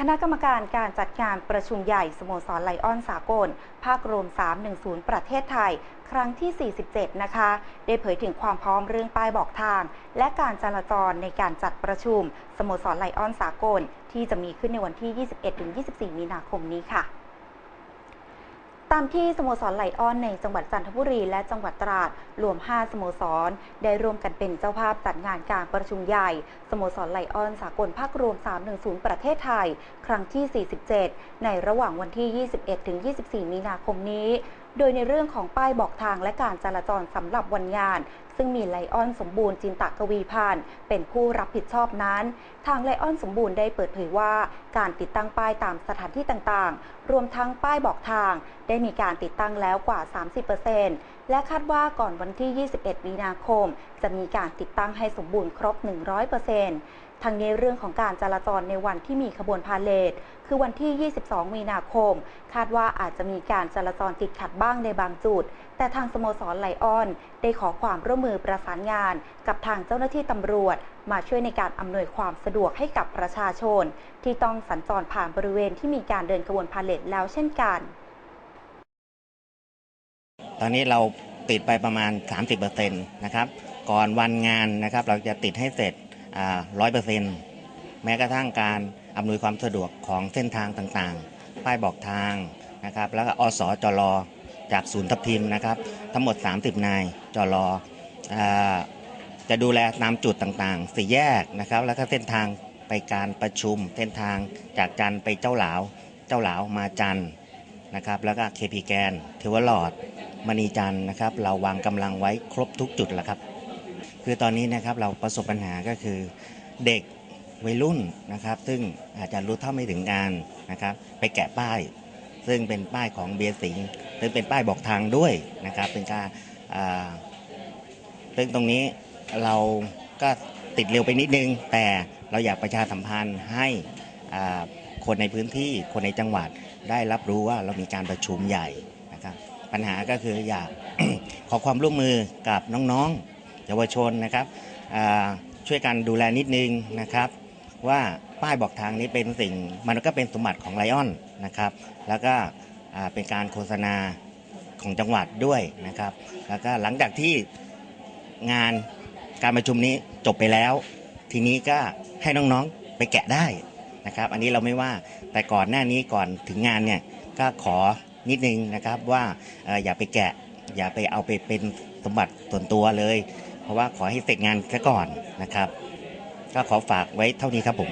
คณะกรรมการการจัดงานประชุมใหญ่สโมสรไลออนสากล ภาครวม 310 ประเทศไทย ครั้งที่ 47 นะคะ ได้เผยถึงความพร้อมเรื่องป้ายบอกทาง และการจราจรในการจัดประชุม สโมสรไลออนสากล ที่จะมีขึ้นในวันที่ 21-24 มีนาคมนี้ค่ะ ตามที่สโมสรไหลอ้อนในจังหวัดจันทบุรีและจังหวัดตราดรวม 5 สโมสร ได้ร่วมกันเป็นเจ้าภาพจัดงานการประชุมใหญ่ สโมสรไหลอ้อนสากลภาครวม 310 ประเทศไทย ครั้งที่ 47 ในระหว่างวันที่ 21-24 มีนาคมนี้ โดยในเรื่องของป้ายบอกทางและการจราจรสำหรับวันงาน ซึ่งมีไลออนสมบูรณ์จินตกวีพันธ์เป็นผู้รับผิดชอบนั้น ทางไลออนสมบูรณ์ได้เปิดเผยว่า การติดตั้งป้ายตามสถานที่ต่างๆ รวมทั้งป้ายบอกทาง ได้มีการติดตั้งแล้วกว่า 30%และคาดว่าก่อนวันที่ 21 มีนาคม จะมีการติดตั้งให้สมบูรณ์ครบ 100%ทั้งนี้เรื่องของการจราจรในวันที่มีขบวนพาเลทคือวันที่ 22 มีนาคม คาดว่าอาจจะมีการจราจรติดขัดบ้างในบางจุด แต่ทางสโมสรไลออน ได้ขอความร่วมมือมือประสานงานกับทางเจ้าหน้าที่ตำรวจ มาช่วยในการอำนวยความสะดวกให้กับประชาชน ที่ต้องสัญจรผ่านบริเวณที่มีการเดินขบวนพาเลทแล้วเช่นกัน ตอนนี้เราติดไปประมาณ 30%นะครับก่อนวันงานนะครับเราจะติดให้เสร็จร้อยเปอร์เซ็นต์แม้กระทั่งการอำนวยความสะดวกของเส้นทางต่างๆ ป้ายบอกทางนะครับ แล้วก็อสจรอจากศูนย์ทับทิมนะครับ ทั้งหมด 30 นายจรอ จะดูแลตามจุดต่างๆสี่แยกนะครับ แล้วก็เส้นทางไปการประชุม เส้นทางจากจันทร์ไปเจ้าหลาว เจ้าหลาวมาจันนะครับ แล้วก็เคพีแกนเทวหลอดมณีจันนะครับ เราวางกำลังไว้ครบทุกจุดแล้วครับ คือตอนนี้นะครับเราประสบปัญหาก็คือเด็กวัยรุ่นนะครับ ซึ่งอาจจะรู้เท่าไม่ถึงการนะครับ ไปแกะป้าย ซึ่งเป็นป้ายของเบียร์สิงซึ่งเป็นป้ายบอกทางด้วยนะครับ เป็นการ ซึ่งตรงนี้เราก็ติดเร็วไปนิดนึง แต่เราอยากประชาสัมพันธ์ให้คนในพื้นที่คนในจังหวัดได้รับรู้ว่าเรามีการประชุมใหญ่นะครับปัญหาก็คืออยากขอความร่วมมือกับน้องๆ เยาวชนนะครับช่วยกันดูแลนิดนึงนะครับว่าป้ายบอกทางนี้เป็นสิ่งมันก็เป็นสมบัติของไลออนนะครับ แล้วก็เป็นการโฆษณาของจังหวัดด้วยนะครับ แล้วก็หลังจากที่ งานการประชุมนี้จบไปแล้ว ทีนี้ก็ให้น้องๆไปแกะได้นะครับ อันนี้เราไม่ว่าแต่ก่อนหน้านี้ก่อนถึงงานเนี่ยก็ขอนิดนึงนะครับว่าเอ่ออย่าไปแกะ อย่าไปเอาไปเป็นสมบัติส่วนตัวเลย เพราะว่าขอให้เสร็จงานซะก่อนนะครับ ก็ขอฝากไว้เท่านี้ครับผม